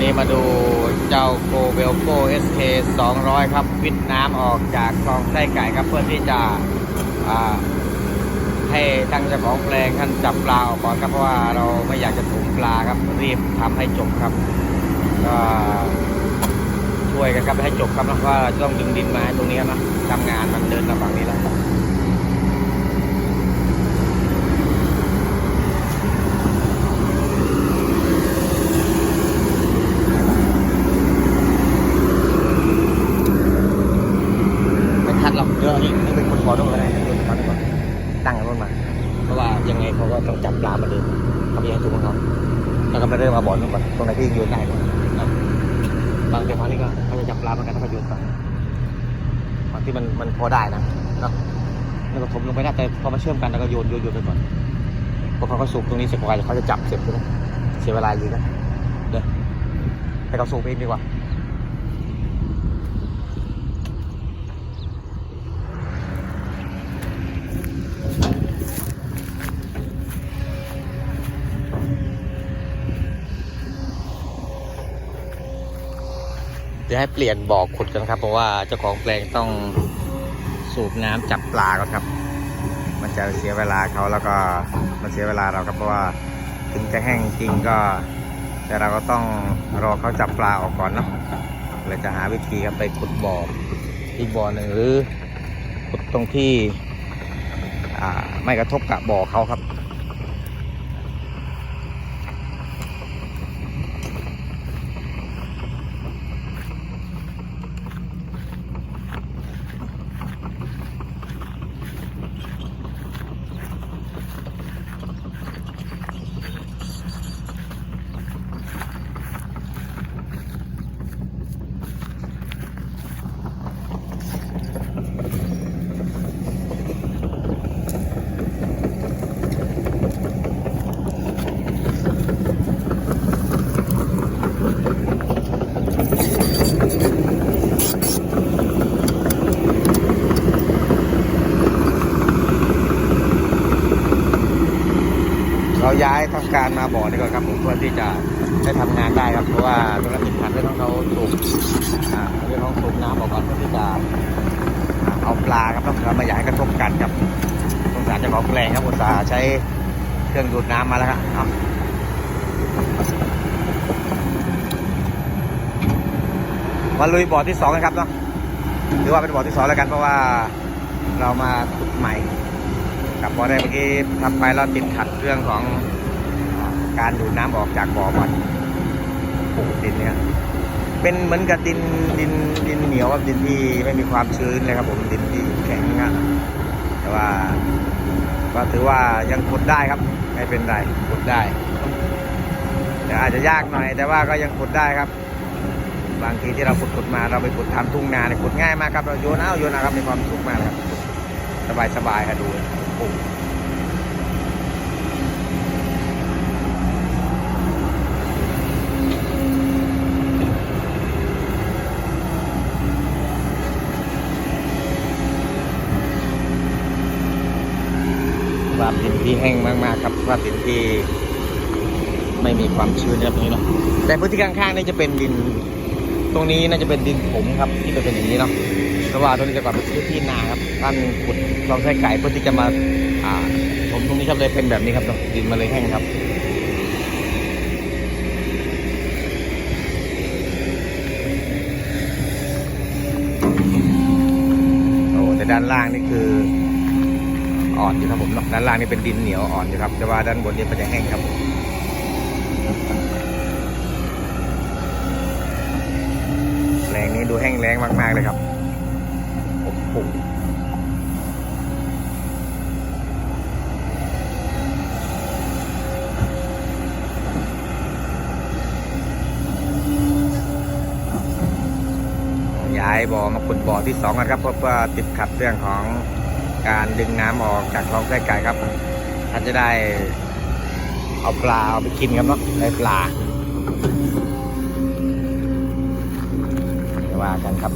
นี่มาดูเจ้าโกเบลโก SK 200 ครับวิทน้ำออกจากคลองไส้ไก่ครับเพื่อที่จะให้ทางเจ้าของแปลงท่านจับปลาออกก่อนครับเพราะว่าเราไม่อยากจะถุงปลาครับรีบทำให้จบครับก็ช่วยกันครับให้จบครับแล้วก็จะต้องดึงดินมาให้ตรงนี้นะทำงานมันเดินมาฝั่งนี้แล้ว ไม่ทันหรอกเยอะนี่นี่เป็นคนขอต้องอะไรนะเดินมาดีกว่าตั้ง กันรถมาเพราะว่ายังไงเขาก็ต้องจับปลามาเดินเขาไม่ให้ถูกของเขาแล้วก็มาเริ่มมาบ่อนก่อนตรงไหนที่โยนได้ก่อนนะบางเดี๋ยวพอนี้ก็เขาจะจับปลาเหมือนกันแล้วก็โยนไปบางที่มันมันพอได้นะเนาะแล้วก็ถมลงไปได้แต่พอมาเชื่อมกันแล้วก็โยนโยนโยนไปก่อนพอเขาก็สูบตรงนี้เสร็จพอเขาจะจับเสร็จใช่ไหมเสียเวลาอยู่นะเดี๋ยวให้เขาสูบเองดีกว่า เดี๋ยวให้เปลี่ยนบ่อขุดกันครับ เพราะว่าเจ้าของแปลงต้องสูบน้ำจับปลาก่อนครับ มันจะเสียเวลาเขาแล้วก็มันเสียเวลาเราครับเพราะว่าถึงจะแห้งจริงก็ แต่เราก็ต้องรอเขาจับปลาออกก่อนเนาะเลยจะหาวิธีครับไปขุดบ่ออีกบ่อหนึ่งหรือขุดตรงที่ไม่กระทบกับบ่อเขาครับ เราย้ายทำการมาบ่อนี่ก่อนครับผมเพื่อที่จะได้ทำงานได้ครับเพราะว่าตรงนั้นติดขัดเรื่องของเขาสูบเรื่องของสูบน้ำออกก่อนเพื่อที่จะเอาปลาครับต้องเราม่อยากให้กระทบกันครับสงสารเจ้าของแปลงครับอุตสาห์ใช้เครื่องดูดน้ำมาแล้วครับมาลุยบ่อที่สองกันครับเนาะถือว่าเป็นบ่อที่สองแล้วกันเพราะว่าเรามาขุดใหม่ กับบ่อแรกเมื่อกี้ทำไปแล้วติดขัดเรื่องของอาการดูดน้ำออกจากบ่อบ่อนปลูกดินเนี่ยเป็นเหมือนกับดินดินดินเหนียวครับดินที่ไม่มีความชื้นเลยครับผมดินที่แข็งนะแต่ว่าก็ถือว่ายังขุดได้ครับ ไม่เป็นไรขุดได้แต่อาจจะยากหน่อย แต่ว่าก็ยังขุดได้ครับ บางทีที่เราขุดขุดมาเราไปขุดทำทุ่งนาเนี่ยขุดง่ายมากครับเราโยนเอาโยนเอาครับมีความสุขมากเลยครับ สบายสบายๆครับดู โอ้โหสภาพดินที่แห้งมากๆครับสภาพดินที่ไม่มีความชื้นแบบนี้เนาะแต่พื้นที่ข้างๆนี่จะเป็นดิน ตรงนี้น่าจะเป็นดินผมครับที่เป็นอย่างนี้เนาะ เพราะว่าตรงนี้จะก่อนเป็นพื้นที่นาครับท่านขุดลองใช้ไก่เพื่อที่จะมาอ่าผมตรงนี้ครับเลยเป็นแบบนี้ครับดินมาเลยแห้งครับโอ้แต่ด้านล่างนี่คืออ่อนอยู่ครับผมด้านล่างนี่เป็นดินเหนียวอ่อนอยู่ครับ แต่ว่าด้านบนนี่มันจะแห้งครับแรงนี้ดูแห้งแล้งมากๆเลยครับ โอ้โหย้ายบ่อมาขุดบ่อที่สองกันครับเพราะว่าติดขัดเรื่องของการดึงน้ำออกจากคลองไส้ไก่ครับท่านจะได้เอาปลาเอาไปกินครับเนาะได้ปลาไม่ว่ากันครับ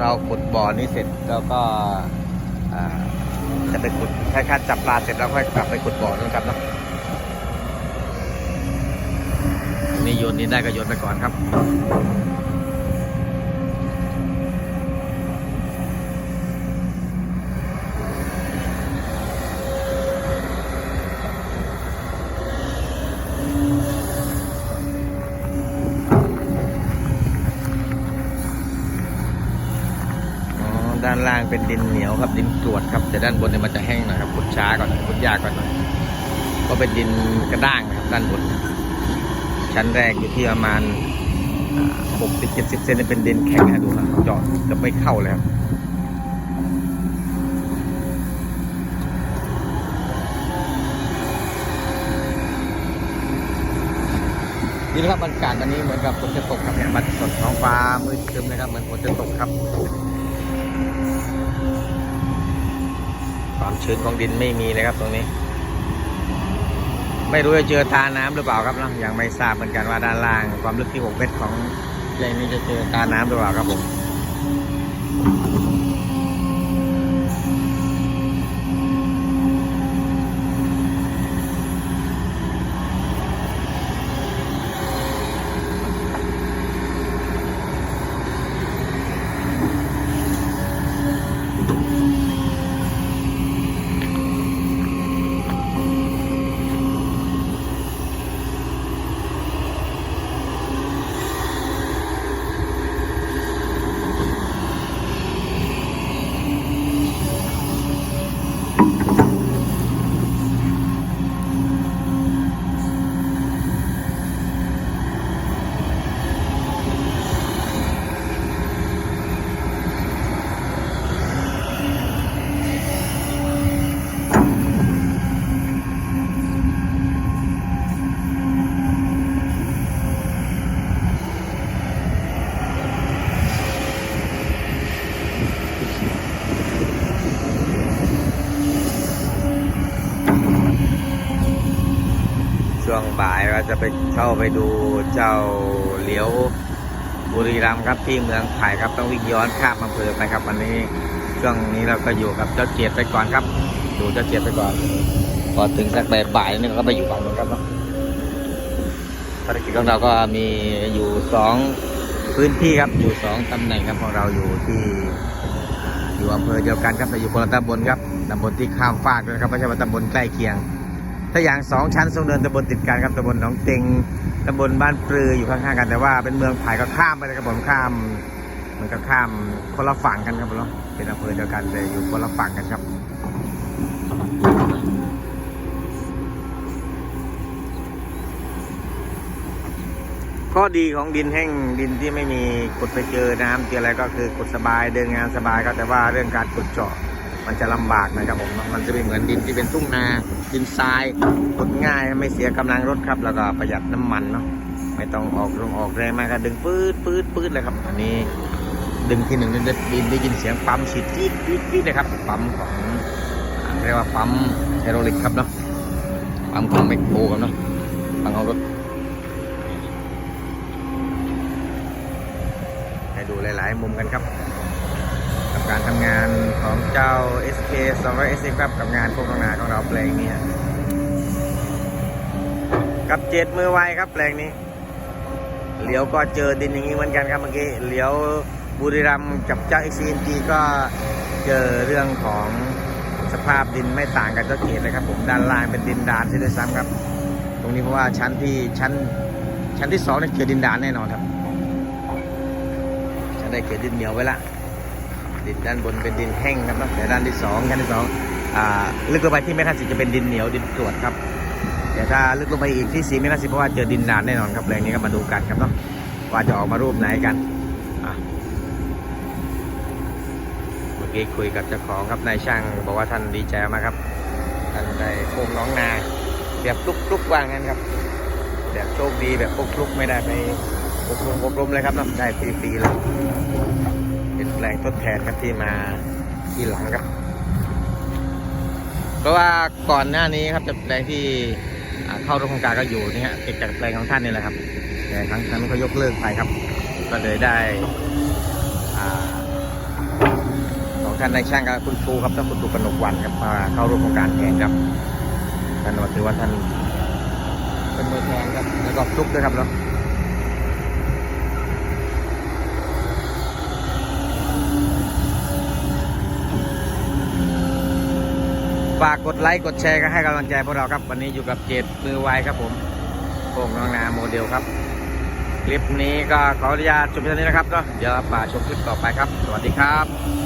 เราขุดบ่อนี้เสร็จแล้วก็จะไปขุดคล้ายๆจับปลาเสร็จแล้วค่อยกลับไปขุดบ่อนะครับเนาะนี่โยนนี้ได้ก็โยนไปก่อนครับ อ๋อ ด้านล่าง เป็นดินเหนียวครับดินกรวดครับแต่ด้านบนเนี่ยมันจะแห้งหน่อยครับขุดช้าก่อนขุดยากก่อนหน่อยก็เป็นดินกระด้างนะครับด้านบน ชั้นแรกอยู่ที่ประมาณหกสิบเจ็ดสิบเซนเป็นดินแข็งนะดูนะเจาะจะไม่เข้าเลยครับนี่นะครับบรรยากาศวันนี้เหมือนกับฝนจะตกครับเนี่ยมันสดท้องฟ้ามืดครึ้มนะครับเหมือนฝนจะตกครับ ความชื้นของดินไม่มีเลยครับตรงนี้ ไม่รู้จะเจอตาน้ำหรือเปล่าครับเนาะยังไม่ทราบเหมือนกันว่าด้านล่าง ความลึกที่6เมตรของแหล่งนี้จะเจอตาน้ำหรือเปล่าครับผม ช่วงบ่ายเราจะไปเข้าไปดูเจ้าเหลียวบุรีรัมย์ครับที่เมืองไผ่ครับต้องวิ่งย้อนข้ามอำเภอไปครับ วันนี้ช่วงนี้เราก็อยู่กับเจ้าเจียดไปก่อนครับดูเจ้าเจียดไปก่อนพอถึงสักบ่ายๆนี่เราก็ไปอยู่ฝั่งนู้นครับเนาะภารกิจของเราก็มีอยู่สองพื้นที่ครับอยู่สองตำแหน่งครับของเราอยู่ที่อยู่อำเภอเดียวกันครับแต่อยู่คนละตำบลครับตำบลที่ข้ามฟากด้วยนะครับไม่ใช่ว่าตำบลใกล้เคียง ถ้าอย่างสองชั้นทรงเดินตำบลติดกันครับตำบลหนองเต็งตำบลบ้านปลืออยู่ข้างๆกัน แต่ว่าเป็นเมืองไผ่ก็ข้ามไปเลยครับผมข้ามมันก็ข้ามคนละฝั่งกันครับผมเนาะเป็นอำเภอเดียวกันแต่อยู่คนละฝั่งกันครับข้อดีของดินแห้งดินที่ไม่มีขุดไปเจอน้ำเจออะไรก็คือขุดสบายเดินงานสบายครับแต่ว่าเรื่องการขุดเจาะ มันจะลำบากนะครับผม มันจะไม่เหมือนดินที่เป็นทุ่งนาดินทรายขุดง่ายไม่เสียกำลังรถครับ แล้วก็ประหยัดน้ำมันเนาะไม่ต้องออกลงออกแรงมากครับดึงปื๊ดปื๊ดปื๊ดเลยครับอันนี้ดึงทีหนึ่งดินดินได้ยินเสียงปั๊มฉีดจี๊ดจี๊ดจี๊ดเลยครับปั๊มของเรียกว่าปั๊มไฮโดรลิกครับเนาะปั๊มของแมคโครครับเนาะปั๊มของรถให้ดูหลาย ๆ มุมกันครับ กับการทำงาน ของเจ้า SK 200 s ครับกับงานโครงนาของเราแปลงนี้กับเจ็ดมือไวครับแปลงนี้เลี้ยวก็เจอดินอย่างนี้เหมือนกันครับเมื่อกี้เลี้ยวบุรีรัมกับเจ้า XCNG ก็เจอเรื่องของสภาพดินไม่ต่างกันเจ้าเกตเลยครับผมด้านล่างเป็นดินดานที่ด้วยซ้ำครับ ตรงนี้เพราะว่าชั้นที่ชั้นชั้นที่สองเนี่ยเจอดินดานแน่นอนครับจะได้เกิดดินเหนียวไว้ละ ดินด้านบนเป็นดินแห้งครับนอะแต่ด้านที่สองชั้นที่สองอ่าลึกลงไปที่เมตรสิจะเป็นดินเหนียวดินกรวดครับแต่ถ้าลึกลงไปอีกที่สี่เมตรสิเพราะว่าเจอดินดานแน่นอนครับแรงนี้ก็มาดูกันครับเนาะว่าจะออกมารูปไหนกันเมื่อกี้คุยกับเจ้าของครับนายช่าง บอกว่าท่านดีใจมากครับท่านได้โค้งน้องนาแบบลุกๆว่างั้นครับแบบโชคดีแบบพวกลุกไม่ได้ไปอบรมอบรมเลยครับเนาะได้ฟรีๆเลย เป็นแปลงทดแทนครับที่มาที่หลังครับ เพราะว่าก่อนหน้านี้ครับจะแปลงที่เข้าร่วมโครงการก็อยู่นี่ฮะติดจากแปลงของท่านนี่แหละครับ แต่ครั้งนั้นเขายกเลิกไปครับ ก็เลยได้อ่าท่านในช่างกับคุณครูครับท่านคุณครูกนกวันครับมาเข้าร่วมโครงการแทนครับท่านถือว่าท่านเป็นมือแทนครับแล้วก็ฟลุกด้วยครับเนาะ ฝากกดไลค์กดแชร์กันให้กำลังใจพวกเราครับ วันนี้อยู่กับเจดมือไวครับผมโป่งน้องนาโมเดลครับ คลิปนี้ก็ขออนุญาตจบเพียงนี้นะครับก็เดี๋ยวป่าชมคลิปต่อไปครับ สวัสดีครับ